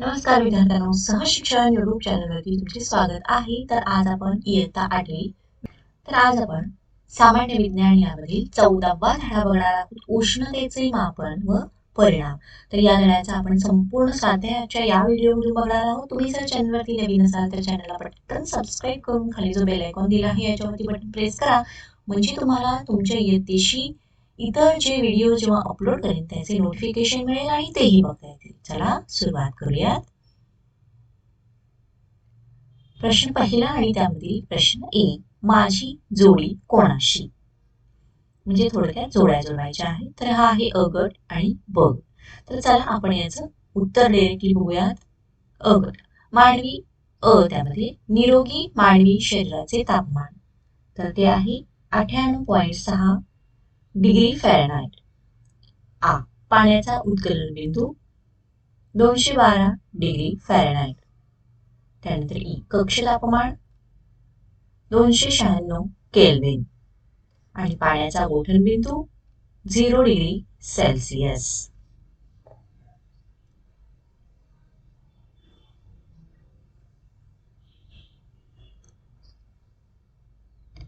नमस्कार विद्यार्थ्यांनो सहशिक्षण युट्यूब चॅनलवरती तुमचे स्वागत आहे. तर आज आपण इयत्ता आठवी. तर आज आपण सामान्य विज्ञान यामधील चौदावा धडा बघणार आहोत उष्णतेचे मापन व परिणाम. तर या धड्याचा आपण संपूर्ण स्वाध्यायाच्या या व्हिडिओमधून बघणार आहोत. तुम्ही जर चॅनलवरती नवीन असाल तर चॅनलला पटकन सबस्क्राईब करून खाली जो बेल आयकॉन दिला आहे याच्यावरती बटन प्रेस करा. म्हणजे तुम्हाला तुमच्या इयत्तेशी इतर जे व्हिडिओ जेव्हा अपलोड करेन त्याचे नोटिफिकेशन मिळेल आणि तेही बघता येतील. चला सुरुवात करूयात. प्रश्न पहिला आणि त्यामधील प्रश्न एक माझी जोडी कोणाशी? म्हणजे थोडक्यात जोड्या जोडायच्या आहेत तर हा आहे अ गट आणि ब तर चला आपण याचं उत्तर डायरेक्टली बघूयात. अ गट मानवी अ त्यामध्ये निरोगी मानवी शरीराचे तापमान. तर ते आहे अठ्ठ्याण्णव पॉईंट सहा डिग्री फॅरनाईट आ पाण्याचा उत्कलन बिंदू दोनशे बारा डिग्री फॅरनाईट त्यानंतर ई कक्ष तापमान दोनशे शहाण्णव केल्विन आणि पाण्याचा गोठण बिंदू झिरो डिग्री सेल्सिअस.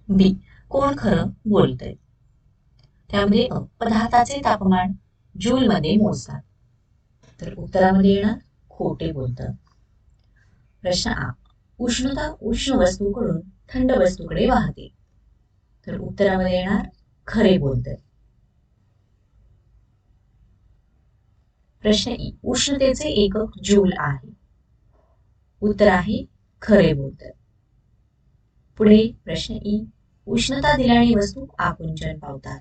बी कोण खरं बोलतंय? त्यामध्ये अ, तापमान जूल मध्ये मोजतात. तर उत्तरामध्ये येणार खोटे बोलतात प्रश्न आ उष्णता उष्ण वस्तूकडून थंड वस्तूकडे वाहते. तर उत्तरामध्ये येणार खरे बोलतंय प्रश्न ई उष्णतेचे एकक जूल आहे. उत्तर आहे खरे बोलतंय पुढे प्रश्न ई उष्णता दिल्याने वस्तू आकुंचन पावतात.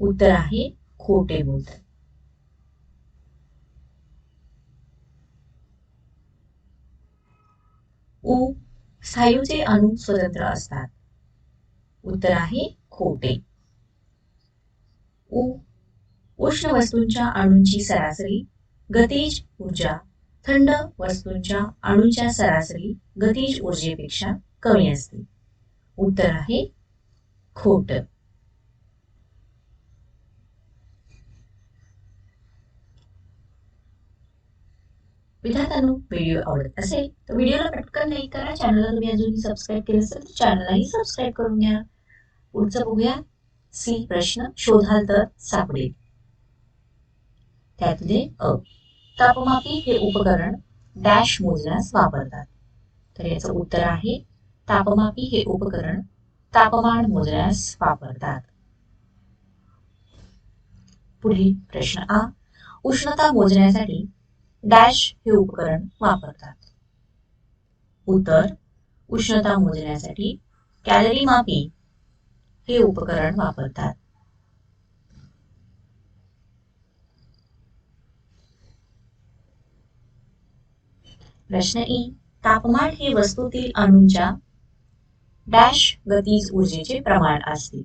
उत्तर आहे खोटे बोलतात. उ स्थायूचे अणु स्वतंत्र असतात. उत्तर आहे खोटे. उ उष्ण वस्तूंच्या अणूंची सरासरी गतीज ऊर्जा थंड वस्तूंच्या अणूंच्या सरासरी गतीज ऊर्जेपेक्षा कमी असते. उत्तर आहे खोट. विद्यार्थ्यांनो व्हिडिओ आवडत असेल तर व्हिडिओला पटकन लाईक करा. चॅनलला तुम्ही अजून सबस्क्राईब केलं असेल तर चॅनललाही सबस्क्राईब करून घ्या. पुढचं बघूया. सी प्रश्न शोधाल तर सापडेल. त्यातले अ तापमापी हे उपकरण डॅश मोजण्यास वापरतात. तर याचं उत्तर आहे तापमापी हे उपकरण तापमान मोजण्यास वापरतात. पुढील प्रश्न आ उष्णता मोजण्यासाठी डॅश हे उपकरण वापरतात. उत्तर उष्णता मोजण्यासाठी कॅलरी मापी हे उपकरण वापरतात. प्रश्न ई तापमान हे वस्तूतील अणूंच्या डॅश गतीज ऊर्जेचे प्रमाण असते.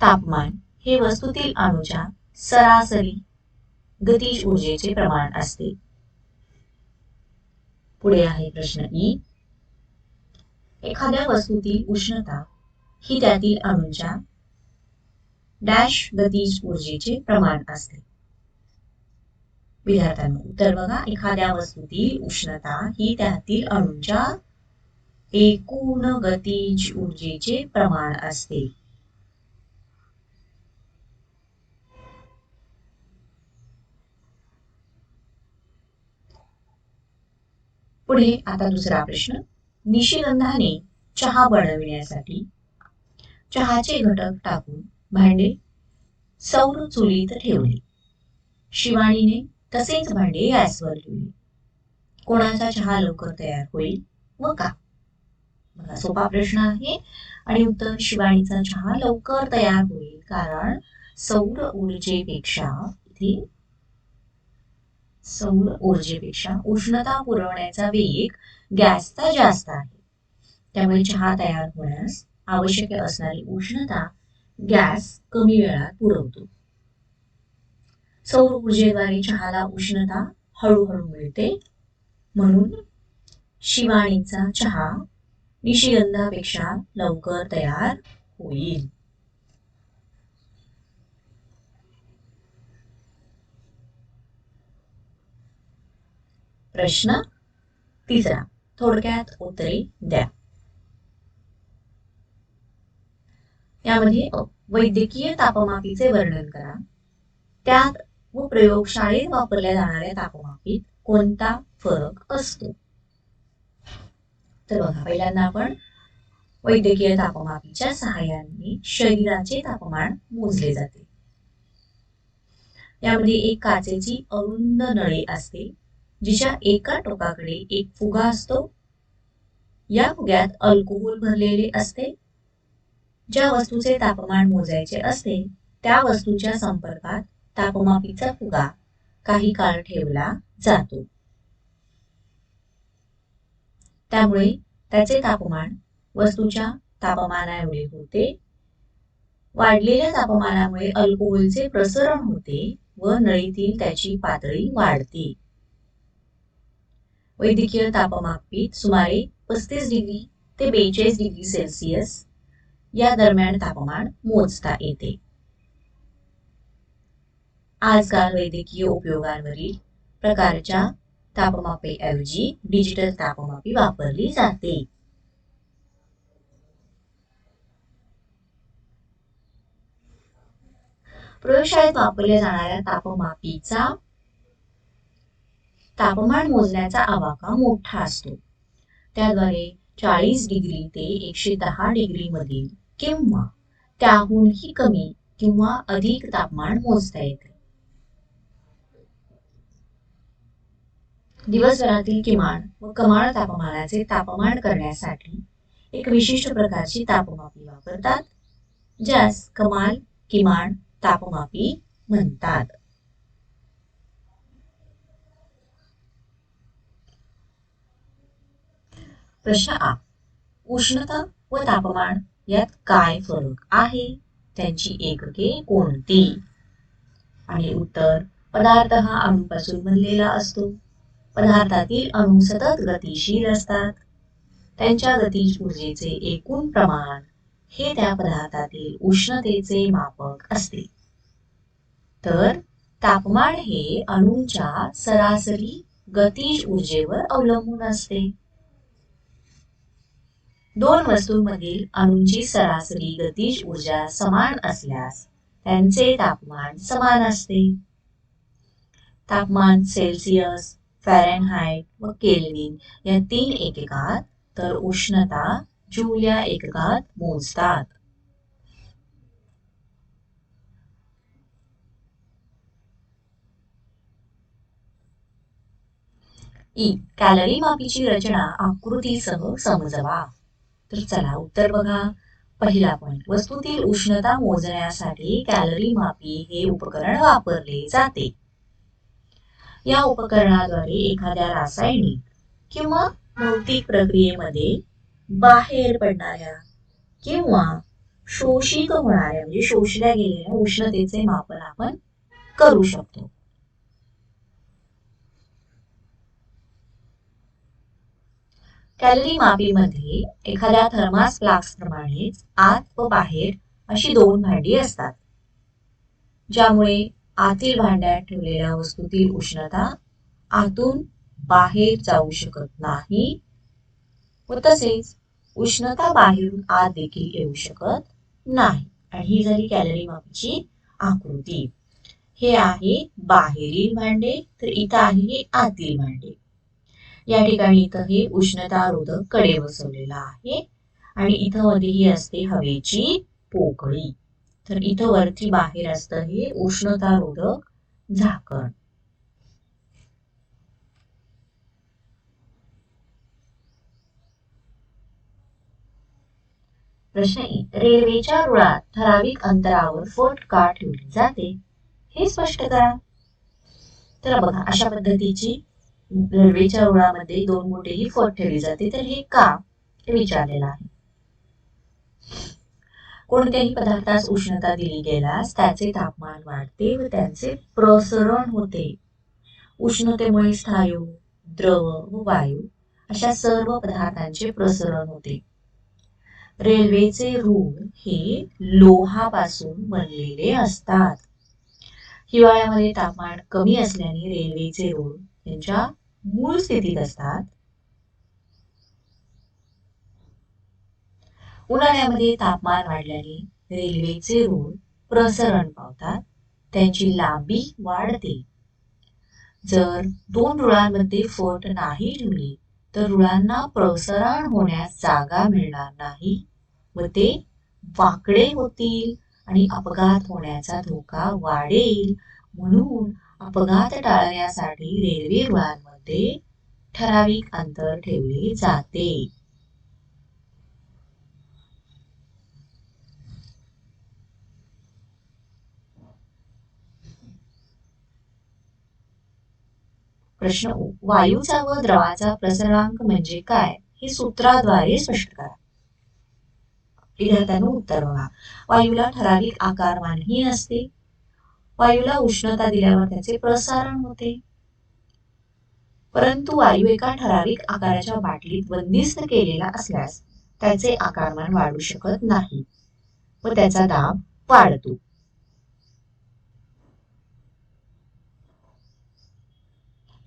तापमान हे वस्तूतील अणूच्या सरासरी गतिज ऊर्जेचे प्रमाण असते. पुढे आहे प्रश्न ई. एखाद्या वस्तूतील उष्णता ही त्यातील अणूंच्या डॅश गतीज ऊर्जेचे प्रमाण असते. विद्यार्थ्यांना उत्तर बघा. एखाद्या वस्तूतील उष्णता ही त्यातील अणूंच्या एकूण गतीज ऊर्जेचे प्रमाण असते. पुढे आता दुसरा प्रश्न. निशिगंधाने चहा बनविण्यासाठी चहाचे घटक टाकून भांडे सौर चुलीत ठेवले. शिवाणीने तसेच भांडे गॅसवर ठेवले कोणाचा चहा लवकर तयार होईल व का? बघा सोपा प्रश्न आहे आणि उत्तर शिवाणीचा चहा लवकर तयार होईल कारण सौर ऊर्जेपेक्षा इथे सौर ऊर्जेपेक्षा उष्णता पुरवण्याचा वेग गॅसचा जास्त आहे. त्यामुळे चहा तयार होण्यास आवश्यक असणारी उष्णता गॅस कमी वेळात पुरवतो. सौर ऊर्जेद्वारे चहाला उष्णता हळूहळू मिळते. म्हणून शिवाणीचा चहा निशिगंधापेक्षा लवकर तयार होईल. प्रश्न तिसरा. थोडक्यात उत्तरे द्या. यामध्ये वैद्यकीय तापमापीचे वर्णन करा. त्यात व प्रयोगशाळेत वापरल्या जाणाऱ्या तापमापीत कोणता फरक असतो? तर बघा पहिल्यांदा आपण वैद्यकीय तापमापीच्या सहाय्याने शरीराचे तापमान मोजले जाते. यामध्ये एक काचेची अरुंद नळी असते. जिच्या एका टोकाकडे एक फुगा असतो. या फुग्यात अल्कोहोल भरलेले असते. ज्या वस्तूचे तापमान मोजायचे असते त्या वस्तूच्या संपर्कात तापमापीचा फुगा काही काळ ठेवला जातो. त्यामुळे त्याचे तापमान वस्तूच्या तापमानाएवढे होते. वाढलेल्या तापमानामुळे अल्कोहोलचे प्रसरण होते व नळीतील त्याची पातळी वाढते. वैद्यकीय तापमापित सुमारे पस्तीस डिग्री ते बेचाळीस डिग्री सेल्सिअस या दरम्यान तापमान मोजता येते. आजकाल वैद्यकीय उपयोगांवरील प्रकारच्या तापमापीऐवजी डिजिटल तापमापी वापरली जाते. प्रयोगशाळेत वापरल्या जाणाऱ्या तापमापीचा तापमान मोजण्याचा आवाका मोठा असतो. त्याद्वारे चाळीस डिग्री ते एकशे दहा डिग्री मधील किंवा त्याहूनही कमी किंवा अधिक तापमान मोजता येते. दिवसभरातील किमान व कमाल तापमानाचे तापमान करण्यासाठी एक विशिष्ट प्रकारची तापमापी वापरतात ज्यास कमाल किमान तापमापी म्हणतात. प्रश्न आ. उष्णता व तापमान यात काय फरक आहे? त्यांची एकके कोणती? आणि उत्तर पदार्थ हा अणूपासून बनलेला असतो. पदार्थातील अणू सतत गतिशील असतात. त्यांच्या गतीज ऊर्जेचे एकूण प्रमाण हे त्या पदार्थातील उष्णतेचे मापक असते. तर तापमान हे अणूंच्या सरासरी गतीज ऊर्जेवर अवलंबून असते. दोन वस्तूंमधील अणूंची सरासरी गतीज ऊर्जा समान असल्यास त्यांचे तापमान समान असते. तापमान सेल्सिअस फॅरेनहाइट व केल्विन या तीन एककात तर उष्णता जूल या एककात मोजतात. ई. कॅलरी मापीची रचना आकृतीसह समजवा. तर चला उत्तर बघा. पहिला पॉइंट वस्तूतील उष्णता मोजण्यासाठी कॅलरी मापी हे उपकरण वापरले जाते. या उपकरणाद्वारे एखाद्या रासायनिक किंवा भौतिक प्रक्रियेमध्ये बाहेर पडणाऱ्या किंवा शोषित होणाऱ्या म्हणजे शोषल्या गेलेल्या उष्णतेचे मापन आपण करू शकतो. कॅलरी मापीमध्ये एखाद्या थर्मास फ्लास्क प्रमाणेच आत व बाहेर अशी दोन भांडी असतात ज्यामुळे आतील भांड्यात ठेवलेल्या वस्तूतील उष्णता आतून बाहेर जाऊ शकत नाही व तसेच उष्णता बाहेरून आत देखील येऊ शकत नाही. आणि ही झाली कॅलरी मापीची आकृती. हे आहे बाहेरील भांडे तर इथं आहे आतील भांडे. या ठिकाणी इथं हे उष्णतारोधककडे बसवलेला आहे. आणि इथं मध्ये असते हवेची पोकळी. तर इथं वरती बाहेर असतं हे उष्णतारोधक झाकण. प्रश्न रेल्वेच्या रुळात ठराविक अंतरावर फट का ठेवली जाते? हे स्पष्ट करा. तर बघा अशा पद्धतीची रेल्वेच्या रुळामध्ये दोन मोठेही फट ठेवली जाते. तर हे का? विचारलेलं आहे. कोणत्याही पदार्थास उष्णता दिली गेल्यास त्याचे तापमान वाढते व त्यांचे प्रसरण होते. उष्णतेमुळे स्थायू द्रव व वायू अशा सर्व पदार्थांचे प्रसरण होते. रेल्वेचे रूळ हे लोहापासून बनलेले असतात. हिवाळ्यामध्ये तापमान कमी असल्याने रेल्वेचे रूळ त्यांच्या मूळ स्थितीत असतात. उन्हाळ्यामध्ये तापमान वाढल्याने रेल्वेचे रूळ प्रसरण पावतात. त्यांची लांबी वाढते. जर दोन रुळांमध्ये फट नाही ठेवली तर रुळांना प्रसरण होण्यास जागा मिळणार नाही. व ते वाकडे होतील आणि अपघात होण्याचा धोका वाढेल म्हणून अपघात टाळण्यासाठी रेल्वे रुळांमध्ये ठराविक अंतर ठेवले जाते. प्रश्न वायूचा व द्रवाचा प्रसरणांक म्हणजे काय? हे सूत्राद्वारे स्पष्ट करा. विद्यार्थ्यांना उत्तर बघा. वायूला ठराविक आकारमानही असते. वायूला उष्णता दिल्यावर त्याचे प्रसारण होते. परंतु वायू एका ठराविक आकाराच्या बाटलीत बंदिस्त केलेला असल्यास त्याचे आकारमान वाढू शकत नाही व त्याचा दाब वाढतो.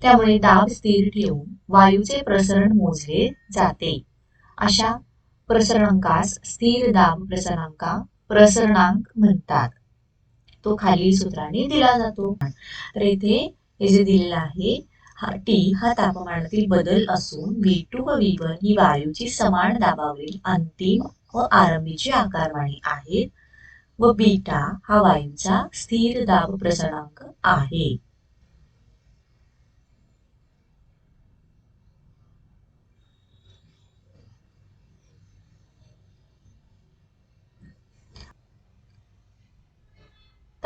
त्यामुळे दाब स्थिर ठेवून वायूचे प्रसरण मोजले जाते. अशा प्रसरणांकास स्थिर दाब प्रसरणांका प्रसरणांक म्हणतात. तो खालील सूत्राने दिला जातो. तर येथे हे जे दिलेलं आहे हा टी हा तापमानातील बदल असून व्ही टू व व्ही वन ही वायूची समान दाबावरील अंतिम व आरंभीची आकारवाणी आहेत व बीटा हा वायूचा स्थिर दाब प्रसरणांक आहे.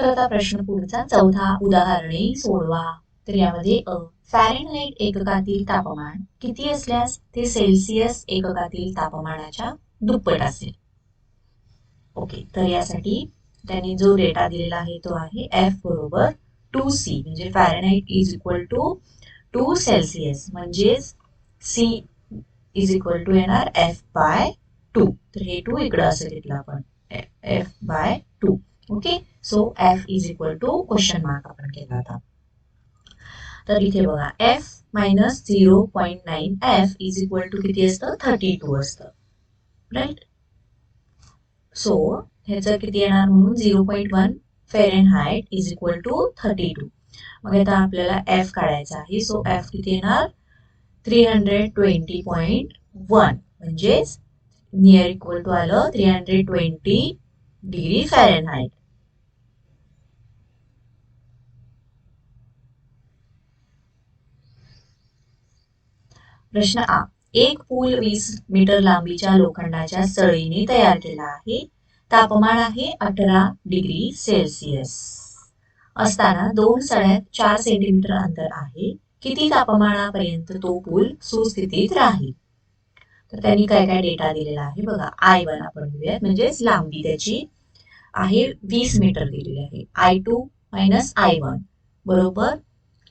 तर आता प्रश्न पुढचा चौथा उदाहरणे सोडवा. तर यामध्ये अ फॅरेनहाईट एककातील तापमान किती असल्यास ते सेल्सिअस एककातील तापमानाच्या दुप्पट असेल. ओके तर यासाठी त्यांनी जो डेटा दिलेला आहे तो आहे एफ बरोबर टू सी म्हणजे Fahrenheit is equal to two Celsius म्हणजेच सी इज इक्वल टू येणार एफ बाय टू तर हे टू इकडं असं घेतलं आपण. F by two okay? So F is equal to question mark आपण केला होता तर इथे बघा F minus zero point nine F is equal to किती असतं? थर्टी टू असतं. राईट सो ह्याचं किती येणार म्हणून zero point one Fahrenheit height is equal to thirty two मग आता आपल्याला एफ काढायचा आहे. सो एफ किती येणार? Three hundred twenty point one म्हणजेच नियर इक्वल टू आलं three hundred twenty degree Fahrenheit प्रश्न आ. एक पूल वीस मीटर लांबीच्या लोखंडाच्या सळीने तयार केला आहे. तापमान आहे अठरा डिग्री सेल्सिअस. असताना दोन सळ्यात चार सेंटीमीटर अंतर आहे. किती तापमानापर्यंत तो पूल सुस्थितीत राहील? तर त्यांनी काय काय डेटा दिलेला आहे बघा. आय वन आपण घेऊयात. म्हणजेच लांबी त्याची आहे वीस मीटर दिलेली आहे. I two minus I one. बरोबर?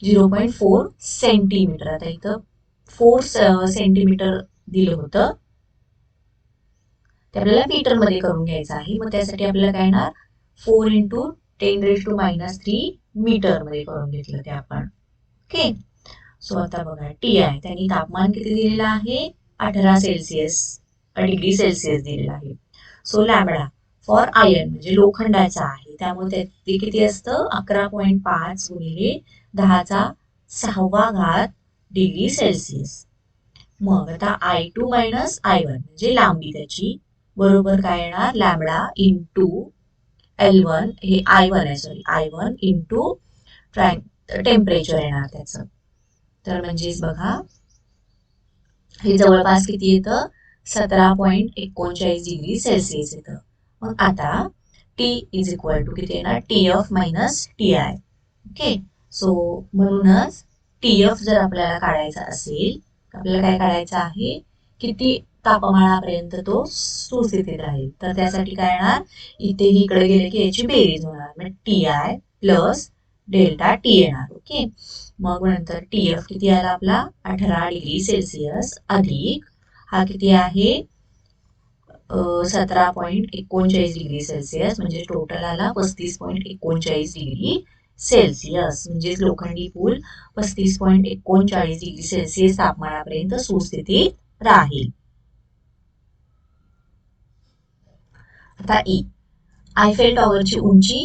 Zero point four centimetre. आता इथं फोर सेंटीमीटर दिलं होतं. ते आपल्याला मीटरमध्ये करून घ्यायचं आहे. मग त्यासाठी आपल्याला काय येणार? Four into ten raise to minus three मीटरमध्ये करून घेतलं ते आपण. ओके? सो आता बघा टी आय त्यांनी तापमान किती दिलेलं आहे? अठरा सेल्सिअस डिग्री सेल्सिअस दिलेला आहे. सो लॅबडा फॉर आयर्न म्हणजे लोखंडाचा आहे. त्यामुळे ते किती असतं? अकरा पॉईंट पाच गुणिले दहाचा सहावा घात डिग्री सेल्सिअस. मग आता I two minus I one म्हणजे लांबी त्याची. बरोबर काय येणार? लॅमडा इंटू एल वन हे आय वन आहे sorry I one into temperature येणार त्याचं. तर म्हणजेच बघा हे जवळपास किती येतं? सतरा पॉईंट एकोणचाळीस डिग्री सेल्सिअस येतं. मग आता टी इज इक्वल टू किती येणार? T F minus T I okay so म्हणूनच टी एफ जर आपल्याला काढायचा असेल आपल्याला काय काढायचं आहे? किती तापमानापर्यंत तो सुस्थितीत राहील. तर त्यासाठी काय येणार? इथे इकडे गेले की याची बेरीज होणार. म्हणजे T I plus delta T येणार. ओके? मग नंतर टी एफ किती आला आपला? अठरा डिग्री सेल्सिअस अधिक. हा किती आहे? सतरा पॉईंट एकोणचाळीस डिग्री सेल्सिअस म्हणजे टोटल आला पस्तीस पॉईंट एकोणचाळीस डिग्री. सेल्सिअस म्हणजेच लोखंडी पूल पस्तीस पॉईंट एकोणचाळीस डिग्री सेल्सिअस तापमानापर्यंत सुस्थितीत राहील. आता ई आयफेल टॉवरची उंची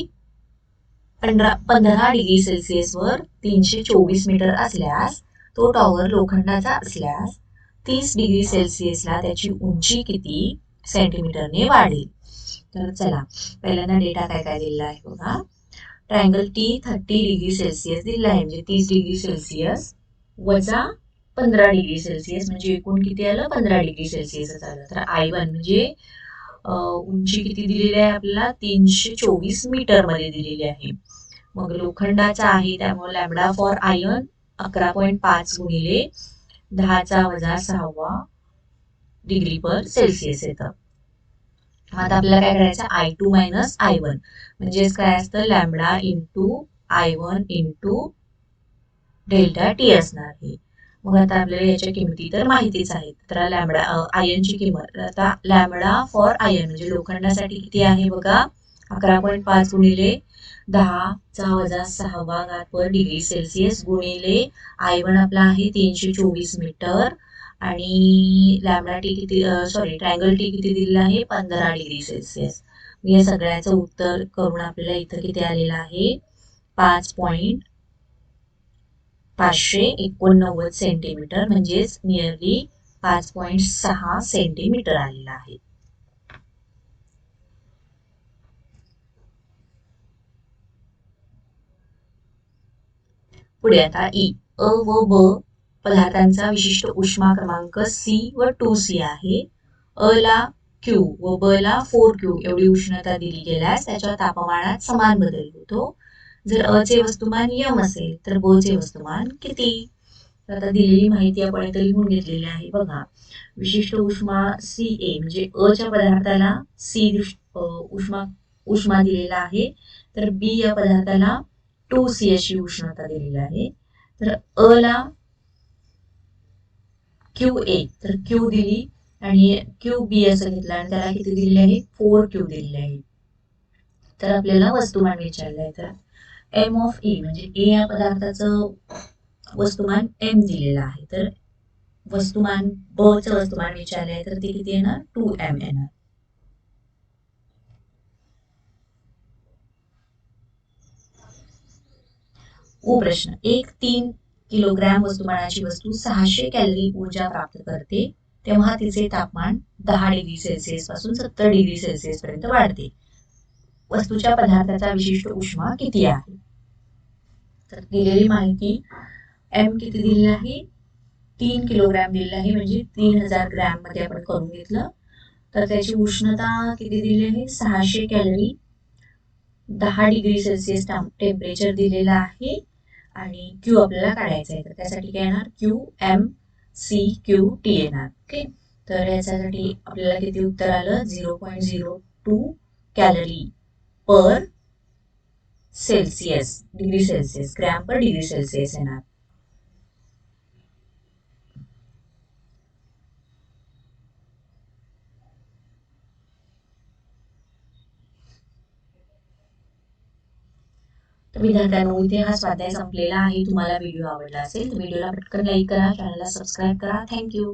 पंधरा पंधरा डिग्री सेल्सिअसवर तीनशे चोवीस मीटर असल्यास तो टॉवर लोखंडाचा असल्यास तीस डिग्री सेल्सिअसला त्याची उंची किती सेंटीमीटरने वाढेल? तर चला पहिल्यांदा डेटा काय काय दिलेला आहे बघा. Triangle T thirty degree Celsius दिलेला आहे म्हणजे तीस डिग्री सेल्सिअस वजा पंधरा डिग्री सेल्सिअस म्हणजे एकूण किती आलं? पंधरा डिग्री सेल्सिअस आलं. तर आय वन म्हणजे उंची किती दिलेली आहे आपल्याला? तीनशे चोवीस मीटरमध्ये दिलेली आहे. मग लोखंडाचा आहे त्यामुळे लॅमडा फॉर आयर्न अकरा पॉईंट पाच गुणिले दहाचा वजा सहावा डिग्री पर सेल्सिअस येतं. आता आपल्याला काय करायचं? I two minus I one म्हणजेच काय असतं? Lambda into I one into delta T असणार हे. मग आता आपल्याला याच्या किमती तर माहितीच आहेत. तर लॅमडा आयनची किंमत. आता लॅमडा फॉर आयन म्हणजे लोखंडासाठी किती आहे बघा? अकरा पॉईंट पाच गुणिले दहाचा वजा सहावा घात पर डिग्री सेल्सिअस गुणिले आय वन आपला आहे तीनशे चोवीस मीटर. आणि लॅमडा टी किती सॉरी ट्रँगल टी किती दिलेला आहे? पंधरा डिग्री सेल्सिअस या सगळ्याचं उत्तर करून आपल्याला इथं किती आलेलं आहे? पाच पॉईंट पाचशे एकोणनव्वद सेंटीमीटर म्हणजेच नियरली पाच पॉईंट सहा सेंटीमीटर आलेला आहे. पुढे आता ई अ व ब पदार्थांचा विशिष्ट उष्मा क्रमांक सी व टू सी आहे. अ ला क्यू व ब ला फोर क्यू एवढी उष्णता दिली गेल्यास त्याच्या तापमानात समान बदल होतो. जर अ चे वस्तुमान यम असेल तर ब चे वस्तुमान किती? आता दिलेली माहिती आपण इथे लिहून घेतलेली आहे. बघा विशिष्ट उष्मा सी ए म्हणजे अ च्या पदार्थाला सी उष्मा उष्मा दिलेला आहे. तर बी या पदार्थाला टू सी अशी उष्णता दिलेली आहे. तर अ ला क्यू ए तर क्यू दिली आणि क्यू बी असं घेतलं आणि त्याला किती दिलेले आहे? फोर क्यू दिलेली आहे. तर आपल्याला वस्तुमान विचारलं आहे. तर एम ऑफ ई म्हणजे ए या पदार्थाचं वस्तुमान एम दिलेलं आहे. तर वस्तुमान ब चं वस्तुमान विचारलं आहे. तर ते किती येणार? टू एम येणार. ओ प्रश्न. एक तीन किलोग्रॅम वस्तुमानाची वस्तू सहाशे कॅलरी ऊर्जा प्राप्त करते. तेव्हा तिचे तापमान दहा डिग्री सेल्सिअसपासून सत्तर डिग्री सेल्सिअस पर्यंत वाढते. वस्तूच्या पदार्थाचा विशिष्ट उष्मा किती आहे? तर दिलेली माहिती एम किती दिलेली आहे? तीन किलोग्रॅम दिलेलं आहे म्हणजे तीन हजार ग्रॅममध्ये आपण करून घेतलं. तर त्याची उष्णता किती दिली आहे? सहाशे कॅलरी. दहा डिग्री सेल्सिअस टेम्परेचर दिलेलं आहे. आणि क्यू आपल्याला काढायचं आहे. तर त्यासाठी काय येणार? Q M C Q T येणार. ओके तर याच्यासाठी आपल्याला किती उत्तर आलं? Zero point zero two calorie per Celsius degree Celsius gram per degree Celsius येणार. तर विद्यार्थ्यांनो इथे हा स्वाध्याय संपलेला आहे. तुम्हाला व्हिडिओ आवडला असेल तर व्हिडिओला पटकन लाईक करा चॅनलला सबस्क्राईब करा. थँक्यू.